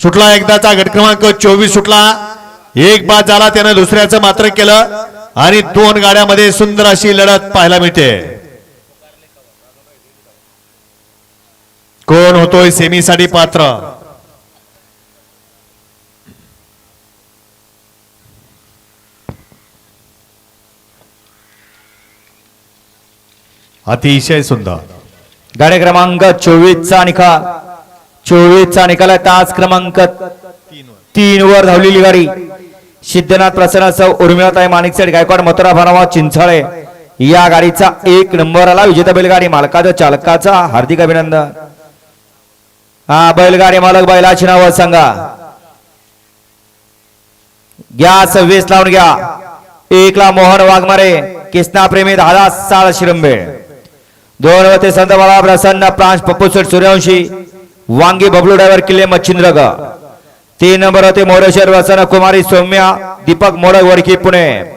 सुटला एकदाचा गट क्रमांक चोवीस सुटला. एक बाद झाला त्यानं दुसऱ्याचं मात्र केलं आणि दोन गाड्यामध्ये सुंदर अशी लढत पाहायला मिळते. कोण होतोय सेमीसाठी पात्र? अतिशय सुंदर. गाडी क्रमांक चोवीसचा निकाल. चोवीस चा निकाल आहे. तास क्रमांक तीन वर धावलेली गाडी. सिद्धनाथ प्रसन्नासह उर्मिळाताई माणिकसेठ गायकवाड मथुरा भरावा चिंचाळे या गाडीचा एक नंबर आला. विजेता बैलगाडी मालकाचा चालकाचा हार्दिक अभिनंदन. हा बैलगाडी मालक बैलाची नाव सांगा. घ्या सव्वीस लावून घ्या. एकला मोहन वाघमारे किसना प्रेमी दहा साळ शिरंबे. दोन वते संत बाळा प्रसन्न प्रांश पप्पू शेठ सूर्यवंशी. वांगी बबलू ड्रायव्हर किल्ले मच्छिंद्रग. तीन नंबर होते मोरेश्वर वसन कुमारी सौम्या दीपक मोडक वडकी पुणे.